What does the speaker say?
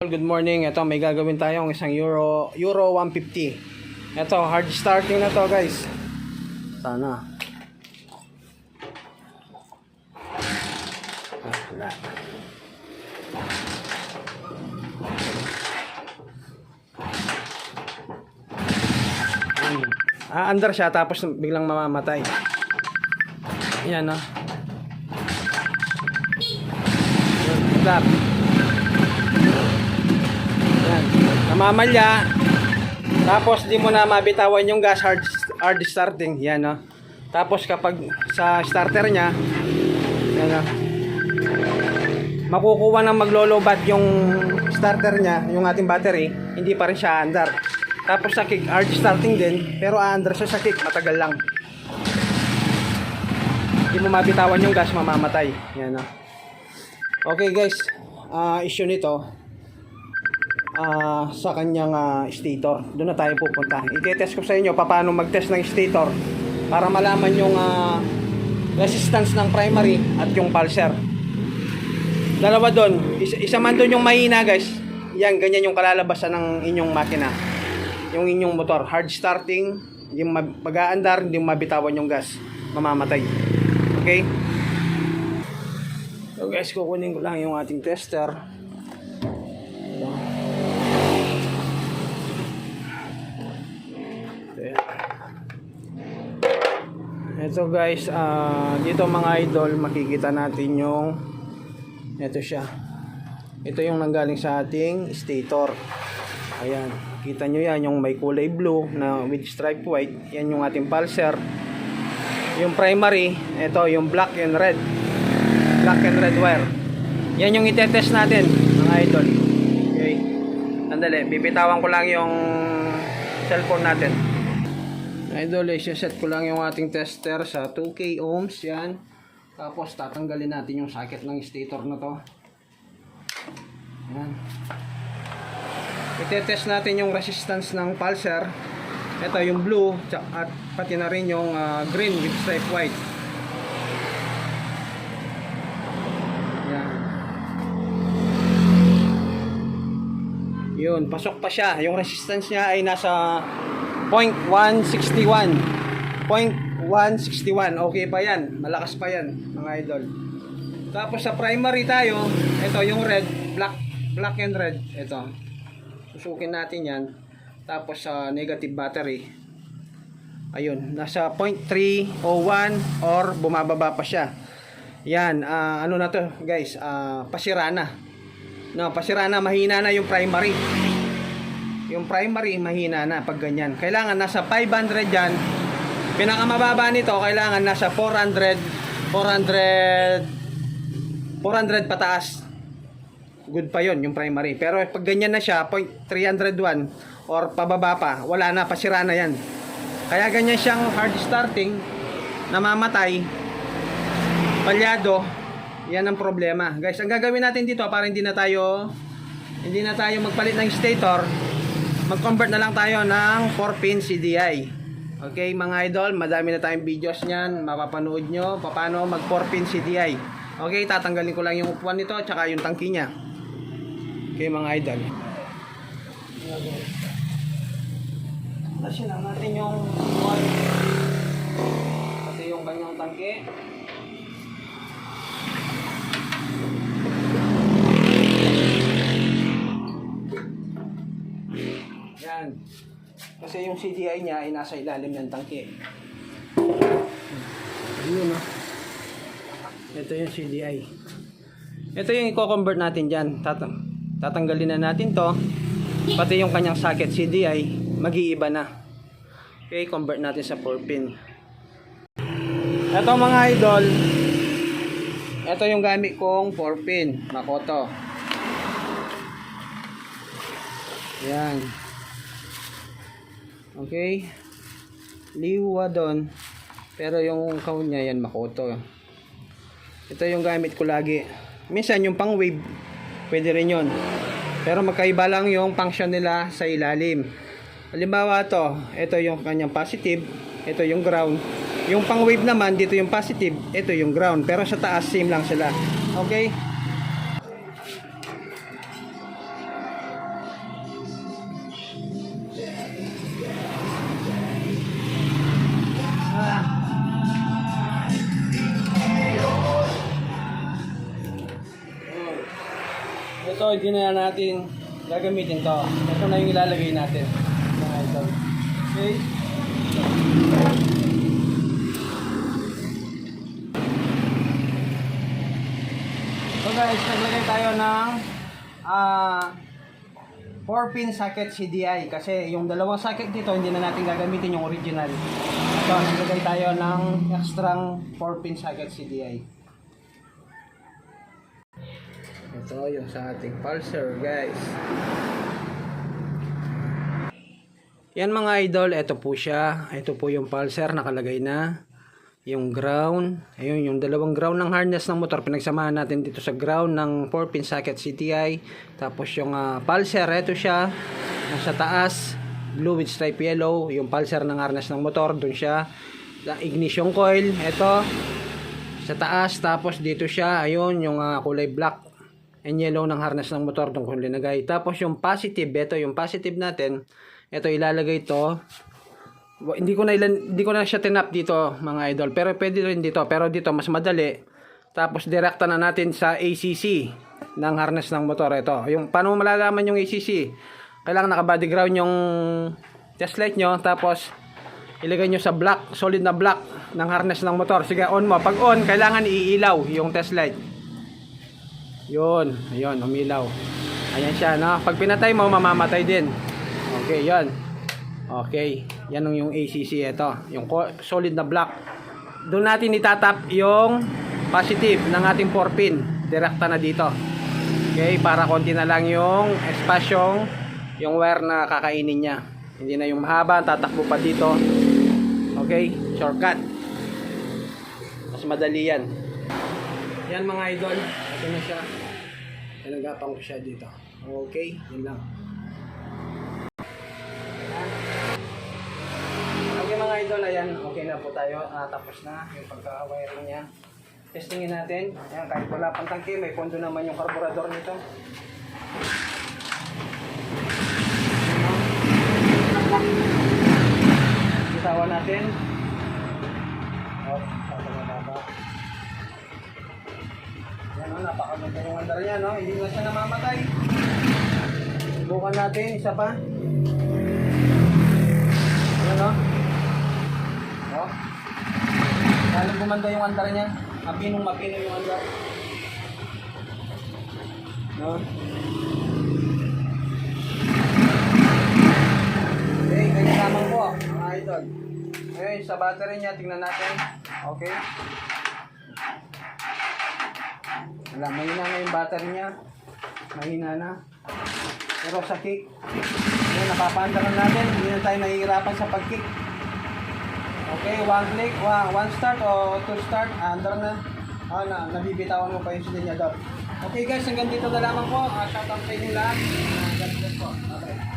Good morning. Ito may gagawin tayong isang Euro Euro 150. Ito hard starting na to, guys. Sana. Ah. Ayan. Ah, under siya tapos biglang mamamatay. Yan, no? Stop. Yan. Namamalya. Tapos di mo na mabitawan yung gas hard, hard starting. Yan no. Tapos kapag sa starter niya, yan no. Makukuha ng maglolobat yung starter niya, yung ating battery, hindi pa rin siya andar. Tapos sa kick, hard starting din, pero aandar siya sa kick, matagal lang. Hindi mo mabitawan yung gas, mamamatay. Yan no. Okay guys, ah issue nito, ah sa kanyang ah, stator. Doon na tayo pupunta. I-test ko sa inyo paano mag-test ng stator para malaman yung ah, resistance ng primary at yung pulser. Dalawa doon. Isa, isa man doon yung mahina guys. Yan, ganyan yung kalalabasan ng inyong makina. Yung inyong motor. Hard starting, hindi mag-aandar, hindi mabitawan yung gas. Mamamatay. Okay? So guys, kukunin ko lang yung ating tester. Ito guys, ah dito mga idol, makikita natin yung ito siya. Ito yung nanggaling sa ating stator. Ayan, kita nyo yan, yung may kulay blue na with stripe white. Yan yung ating pulser. Yung primary, ito yung black and red. Black and red wire. Yan yung itetest natin, mga idol. Okay. Sandali, bibitawan ko lang yung cellphone natin. Idol, set ko lang yung ating tester sa 2K ohms. Yan. Tapos tatanggalin natin yung socket ng stator na to. Yan. Itetest natin yung resistance ng pulser. Ito yung blue at pati na rin yung ah, green with stripe white. Yan. Yun, pasok pa siya. Yung resistance niya ay nasa 0.161. 0.161. Okay pa yan. Malakas pa yan, mga idol. Tapos sa primary tayo, ito yung red, black, black and red. Ito. Susukin natin yan. Tapos sa negative battery, ayun, nasa 0.301 or bumababa pa siya. Yan, ah, ano na to guys, ah, pasira na. No, pasira na, mahina na yung primary. Yung primary, mahina na pag ganyan. Kailangan nasa 500 yan. Pinakamababa nito, kailangan nasa 400, 400, 400 pataas. Good pa yon yung primary. Pero pag ganyan na siya, point 301 or pababa pa, wala na, pasira na yan. Kaya ganyan siyang hard starting, namamatay, palyado, yan ang problema. Guys, ang gagawin natin dito para hindi na tayo hindi na tayo magpalit ng stator, mag-convert na lang tayo ng 4-pin CDI. Okay, mga idol, madami na tayong videos niyan, mapapanood nyo paano mag 4-pin CDI. Okay, tatanggalin ko lang yung upuan nito, tsaka yung tangki niya. Okay, mga idol. Tasin lang natin yung upuan. Pati yung kanyang tangki. Yan. Kasi yung CDI niya ay nasa ilalim ng tangke. Ayun no. Ito yung CDI. Ito yung i-convert natin dyan. Tatang tatanggalin na natin to. Pati yung kanyang socket CDI, mag-iiba na. Okay, convert natin sa 4 pin. Ito mga idol. Ito yung gamit kong 4 pin. Makoto. Yan. Okay. Liwa doon. Pero yung kahon niya yan makoto. Ito yung gamit ko lagi. Minsan yung pang wave, pwede rin yun. Pero magkaiba lang yung function nila sa ilalim. Halimbawa to, ito yung kanyang positive, ito yung ground. Yung pang wave naman, dito yung positive, ito yung ground. Pero sa taas, same lang sila. Okay? Ito, hindi na natin gagamitin to. Ito na yung ilalagay natin. Mga idol. Okay? So guys, naglagay tayo ng ah 4-pin socket CDI kasi yung dalawang socket dito hindi na natin gagamitin yung original. So, naglagay tayo ng extra 4-pin socket CDI. Ito yung sa ating pulser guys. Yan mga idol, ito po siya. Ito po yung pulser nakalagay na. Yung ground, ayun yung dalawang ground ng harness ng motor pinagsamahan natin dito sa ground ng 4-pin socket CTI. Tapos yung ah, pulser, ito siya. Nasa taas, blue with stripe yellow, yung pulser ng harness ng motor, dun siya. Ignition coil, ito sa taas tapos dito siya ayun yung ah, kulay black and yellow ng harness ng motor doon kung linagay tapos yung positive ito yung positive natin ito ilalagay to. Hindi ko na ilan, hindi ko na siya tinap dito mga idol pero pwede rin dito pero dito mas madali. Tapos direkta na natin sa ACC ng harness ng motor ito yung paano malalaman yung ACC kailangan naka body ground yung test light nyo tapos ilagay nyo sa black solid na black ng harness ng motor. Sige on mo. Pag on kailangan iilaw yung test light yun ayun umilaw. Ayan siya no? Pag pinatay mo mamamatay din. Okay yan okay yan yung ACC ito yung solid na black. Doon natin itatap yung positive ng ating 4 pin. Direkta na dito. Okay para konti na lang yung espasyong yung wire na kakainin niya. Hindi na yung mahaba tatakbo pa dito. Okay shortcut. Mas madali yan. Yan mga idol. Ito na siya Tinagapang ko siya dito. Okay, yun lang. Okay mga idol, ayan, okay na po tayo. Ah, tapos na yung pagka-wiring niya. Testingin natin. Ayan, kahit wala pang tangke, may pondo naman yung carburetor nito. Subukan natin, isa pa. Ayan, no? Oh. Lalo gumanda yung andar niya. Mapinong mapino yung andar. No? Okay, ganyan lamang po, mga idol. Ngayon, sa battery niya, tingnan natin. Okay. Wala, mahina na yung battery niya. Mahina na. Pero sa kick, yun, napapaanda na natin. Hindi na tayo nahihirapan sa pag-kick. Okay, one click, one, one start o two start, under na. Ah, na, nabibitawan mo pa yung silinyador. Okay guys, hanggang dito na lamang po. Uh, shout out sa inyo lahat. Uh, God bless po. Okay.